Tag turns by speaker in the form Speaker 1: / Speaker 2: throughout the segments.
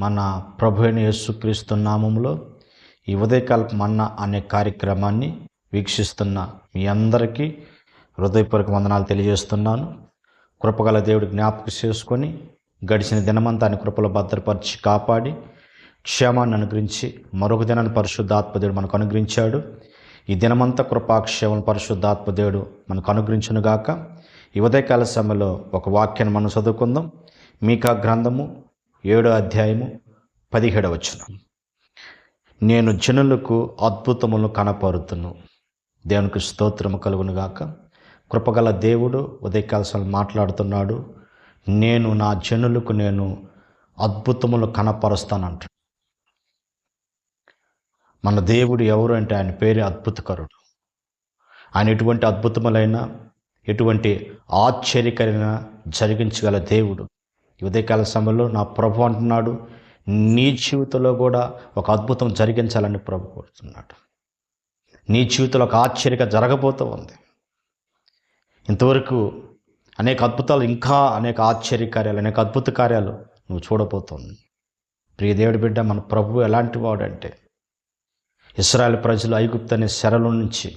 Speaker 1: మన ప్రభు అయిన యేసుక్రీస్తు నామంలో ఈ ఉదయకాలపు మన్న అనే కార్యక్రమాన్ని వీక్షిస్తున్న మీ అందరికీ హృదయపూర్వక వందనాలు తెలియజేస్తున్నాను. కృపగల దేవుడు జ్ఞాపకం చేసుకొని గడిచిన దినమంతా ఆయన కృపలో భద్రపరిచి కాపాడి క్షేమాన్ని అనుగ్రహించి మరొక దినాన్ని పరిశుద్ధాత్మదేవుడు మనకు అనుగ్రహించాడు. ఈ దినమంతా కృపాక్షేమం పరిశుద్ధాత్మదేవుడు మనకు అనుగ్రహించునుగాక. ఈ ఉదయకాల సమయంలో ఒక వాక్యాన్ని మనం చదువుకుందాం. మీకా గ్రంథము ఏడో అధ్యాయము పదిహేడవచ్చును నేను జనులకు అద్భుతములను కనపరుతును. దేవునికి స్తోత్రము కలుగునుగాక కృపగల దేవుడు ఉదయకాల మాట్లాడుతున్నాడు. నేను నా జనులకు నేను అద్భుతములు కనపరుస్తానంట మన దేవుడు ఎవరు అంటే ఆయన పేరు అద్భుతకరుడు. ఆయన ఎటువంటి అద్భుతములైన ఎటువంటి ఆశ్చర్యకరమైన జరిగించగల దేవుడు. ఉదయకాల సమయంలో నా ప్రభు అంటున్నాడు నీ జీవితంలో కూడా ఒక అద్భుతం జరిగించాలని ప్రభు కోరుతున్నాడు. నీ జీవితంలో ఒక ఆశ్చర్యగా జరగబోతూ ఉంది. ఇంతవరకు అనేక అద్భుతాలు ఇంకా అనేక ఆశ్చర్య కార్యాలు అనేక అద్భుత కార్యాలు నువ్వు చూడబోతుంది. ప్రియ దేవుడి బిడ్డ మన ప్రభు ఎలాంటి వాడంటే ఇస్రాయల్ ప్రజలు ఐగుప్తు అనే శరల నుంచి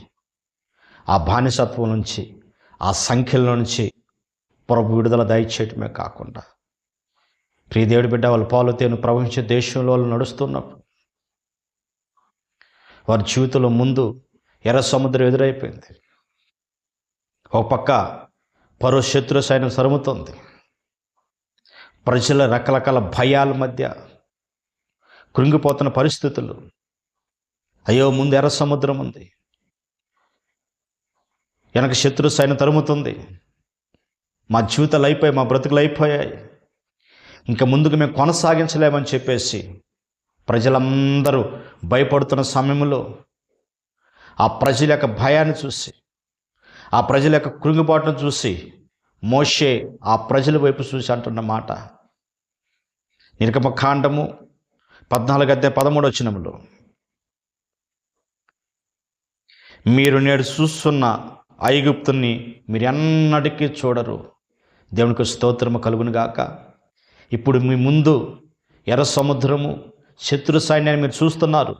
Speaker 1: ఆ బానిసత్వం నుంచి ఆ సంఖ్యల నుంచి ప్రభు విడుదల దయచేయటమే కాకుండా ప్రియ దేవుడి బిడ్డ వాళ్ళు పాలు తేను ప్రవహించే దేశంలో వాళ్ళు నడుస్తున్నప్పుడు వారి జీవితంలో ముందు ఎర్ర సముద్రం ఎదురైపోయింది. ఒక పక్క పరో శత్రు సైన్యం సరుముతుంది. ప్రజల రకరకాల భయాల మధ్య కృంగిపోతున్న పరిస్థితులు. అయ్యో ముందు ఎర్ర సముద్రం ఉంది. వెనక శత్రు సైన్యం తరుముతుంది. మా జీవితాలు అయిపోయాయి మా బ్రతుకులు అయిపోయాయి. ఇంకా ముందుకు మేము కొనసాగించలేమని చెప్పేసి ప్రజలందరూ భయపడుతున్న సమయంలో ఆ ప్రజల యొక్క భయాన్ని చూసి ఆ ప్రజల యొక్క కృంగిపాటును చూసి మోషే ఆ ప్రజల వైపు చూసి అంటున్న మాట. నిర్గమ కాండము పద్నాలుగు అద్దె పదమూడు వచ్చినములు మీరు నేడు చూస్తున్న ఐగుప్తుని మీరు ఎన్నటికీ చూడరు. దేవునికి స్తోత్రము కలుగునుగాక. గాక ఇప్పుడు మీ ముందు ఎర్ర సముద్రము శత్రు సైన్యాన్ని మీరు చూస్తున్నారు.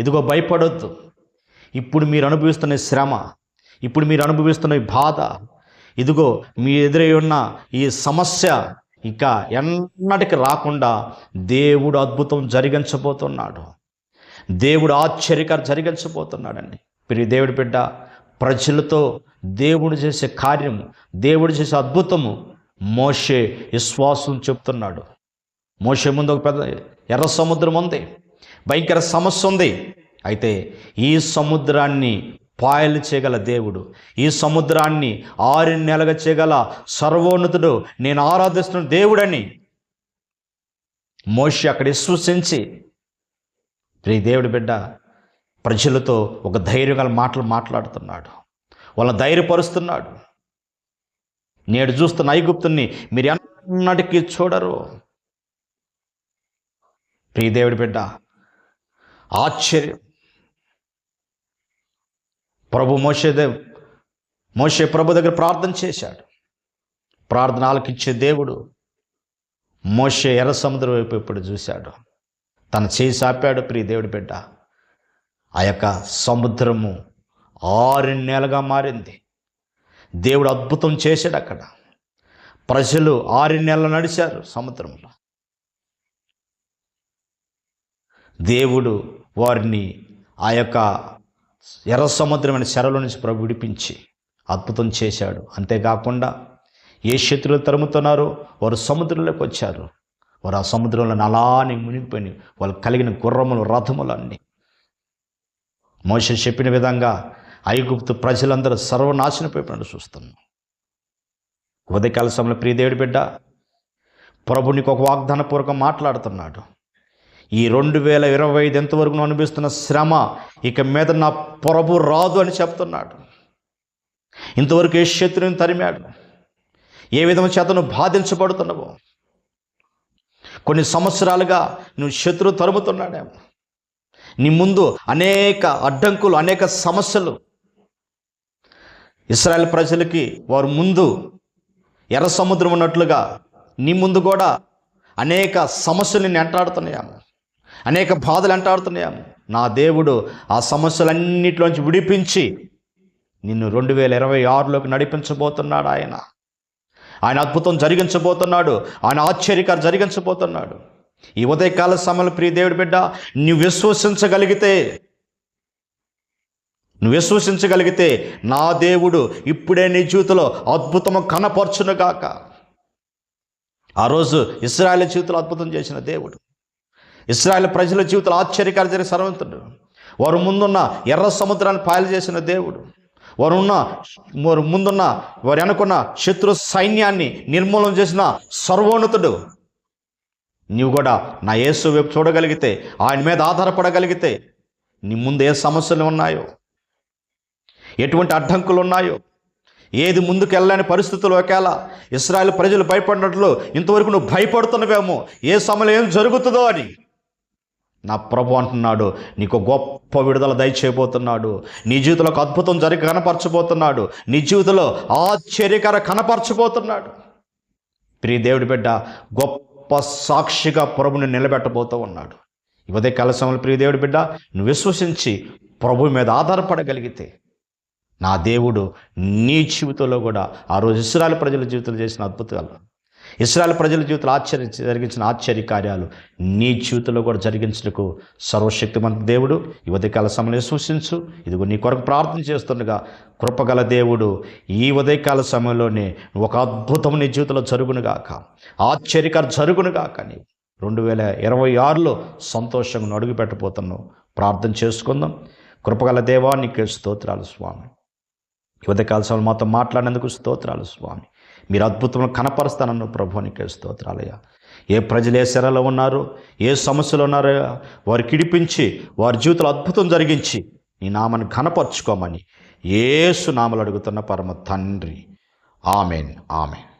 Speaker 1: ఇదిగో భయపడొద్దు. ఇప్పుడు మీరు అనుభవిస్తున్న శ్రమ ఇప్పుడు మీరు అనుభవిస్తున్న ఈ బాధ ఇదిగో మీ ఎదురై ఉన్న ఈ సమస్య ఇంకా ఎన్నటికి రాకుండా దేవుడు అద్భుతం జరిగించబోతున్నాడు. దేవుడు ఆశ్చర్యకర జరిగించబోతున్నాడండి. ప్రియ దేవుడి బిడ్డ ప్రజలతో దేవుడు చేసే కార్యము దేవుడు చేసే అద్భుతము మోషే విశ్వాసం చెప్తున్నాడు. మోషే ముందు ఒక పెద్ద ఎర్ర సముద్రం ఉంది. భయంకర సమస్య ఉంది. అయితే ఈ సముద్రాన్ని పాయలు చేయగల దేవుడు ఈ సముద్రాన్ని ఆరు నెలగా చేయగల సర్వోన్నతుడు నేను ఆరాధిస్తున్న దేవుడని మోషి అక్కడ విశ్వసించి ప్రియ దేవుడి బిడ్డ ప్రజలతో ఒక ధైర్యం గల మాటలు మాట్లాడుతున్నాడు. వాళ్ళని ధైర్యపరుస్తున్నాడు. నేడు చూస్తున్న ఐగుప్తుని మీరు ఎన్నటికీ చూడరు. ప్రియదేవుడి బిడ్డ ఆశ్చర్యం. ప్రభు మోషేదేవ్ మోషే ప్రభు దగ్గర ప్రార్థన చేశాడు. ప్రార్థన ఆలకిచ్చే దేవుడు మోషే ఎర్ర సముద్రం వైపు ఇప్పుడు చూశాడు. తన చేయి సాపాడు ప్రియ దేవుడి బిడ్డ. ఆ యొక్క సముద్రము ఆరు నెలగా మారింది. దేవుడు అద్భుతం చేశాడు అక్కడ. ప్రజలు ఆరు నెలలు నడిచారు సముద్రంలో. దేవుడు వారిని ఆ యొక్క ఎర్ర సముద్రమైన చెరలో నుంచి ప్రభు విడిపించి అద్భుతం చేశాడు. అంతేకాకుండా ఏ శత్రువులు తరుముతున్నారో వారు సముద్రంలోకి వచ్చారు. వారు ఆ సముద్రంలో అలానే మునిగిపోయి వాళ్ళు కలిగిన గుర్రములు రథములు అన్నీ చెప్పిన విధంగా ఐగుప్తు ప్రజలందరూ సర్వనాశనపోయినట్టు చూస్తున్నాం. ఉదయకాల సమయంలో ప్రియదేవుడి బిడ్డ ప్రభు నీకు ఒక వాగ్దానపూర్వకం మాట్లాడుతున్నాడు. ఈ రెండు వేల ఇరవై ఐదు ఎంతవరకు నువ్వు అనిపిస్తున్న శ్రమ ఇక మీద నా ప్రభు రాదు అని చెప్తున్నాడు. ఇంతవరకు ఏ శత్రువుని తరిమాడు? ఏ విధమైన చేత నువ్వు బాధించబడుతున్నావు? కొన్ని సంవత్సరాలుగా నువ్వు శత్రువు తరుముతున్నాడేమో. నీ ముందు అనేక అడ్డంకులు అనేక సమస్యలు ఇస్రాయల్ ప్రజలకి వారు ముందు ఎర్ర సముద్రం ఉన్నట్లుగా నీ ముందు కూడా అనేక సమస్యలు నేను ఎంటాడుతున్నాయాము అనేక బాధలు ఎంటాడుతున్నాయాము నా దేవుడు ఆ సమస్యలన్నిటిలోంచి విడిపించి నిన్ను రెండు వేల ఇరవై ఆరులోకి నడిపించబోతున్నాడు ఆయన. ఆయన అద్భుతం జరిగించబోతున్నాడు. ఆయన ఆశ్చర్యకారు జరిగించబోతున్నాడు. ఈ ఉదయకాల సమయంలో ప్రియ దేవుడి బిడ్డ నువ్వు విశ్వసించగలిగితే నువ్వు విశ్వసించగలిగితే నా దేవుడు ఇప్పుడే నీ జీవితంలో అద్భుతము కనపరచునుగాక ఆ రోజు ఇస్రాయల్ జీవితంలో అద్భుతం చేసిన దేవుడు. ఇస్రాయల్ ప్రజల జీవితంలో ఆశ్చర్యకాలు జరిగిన సర్వంతుడు వారు ముందున్న ఎర్ర సముద్రాన్ని పాయలు చేసిన దేవుడు. వారు ఉన్న వారు ముందున్న వారు అనుకున్న శత్రు సైన్యాన్ని నిర్మూలన చేసిన సర్వోన్నతుడు. నీవు కూడా నా యేసు వైపు చూడగలిగితే ఆయన మీద ఆధారపడగలిగితే నీ ముందు ఏ సమస్యలు ఉన్నాయో ఎటువంటి అడ్డంకులు ఉన్నాయో ఏది ముందుకెళ్ళని పరిస్థితులు ఒకవేళ ఇస్రాయల్ ప్రజలు భయపడినట్లు ఇంతవరకు నువ్వు భయపడుతున్నవేమో? ఏ సమయంలో ఏం జరుగుతుందో అని? నా ప్రభు అంటున్నాడు నీకు గొప్ప విడుదల దయచేయబోతున్నాడు. నీ జీవితంలో ఒక అద్భుతం జరిగి కనపరచబోతున్నాడు. నీ జీవితంలో ఆశ్చర్యకర కనపరచబోతున్నాడు. ప్రియ దేవుడి బిడ్డ గొప్ప సాక్షిగా ప్రభుని నిలబెట్టబోతూ ఉన్నాడు. ఇవదే కలసములు ప్రియ దేవుడి బిడ్డ నువ్వు విశ్వసించి ప్రభు మీద ఆధారపడగలిగితే నా దేవుడు నీ జీవితంలో కూడా ఆ రోజు ఇస్రాయల్ ప్రజల జీవితంలో చేసిన అద్భుతాలు. ఇస్రాయల్ ప్రజల జీవితంలో ఆశ్చర్య జరిగించిన ఆశ్చర్య కార్యాలు నీ జీవితంలో కూడా జరిగించటకు సర్వశక్తిమంత దేవుడు. ఈ ఉదయకాల సమయంలో సూచించు ఇదిగో నీ కొరకు ప్రార్థన చేస్తుండగా కృపగల దేవుడు ఈ ఉదయకాల సమయంలోనే ఒక అద్భుతం నీ జీవితంలో జరుగునుగాక ఆశ్చర్యకర జరుగునుగాక నీ రెండు వేల ఇరవై ఆరులో సంతోషంగా అడుగుపెట్టబోతున్నావు. ప్రార్థన చేసుకుందాం. కృపగల దేవా నీకే స్తోత్రాలు స్వామి. ఉదయకాల సమయంలో మాతో మాట్లాడినందుకు స్తోత్రాలు స్వామి. మీరు అద్భుతంలో కనపరుస్తానన్న ప్రభువునికే స్తోత్రాలయ్యా. ఏ ప్రజలు ఏ శరలో ఉన్నారో ఏ సమస్యలు ఉన్నారో వారికి ఇడిపించి వారి జీవితంలో అద్భుతం జరిగించి నీ నామని ఘనపరచుకోమని ఏసు నామలు అడుగుతున్న పరమ తండ్రి. Amen amen.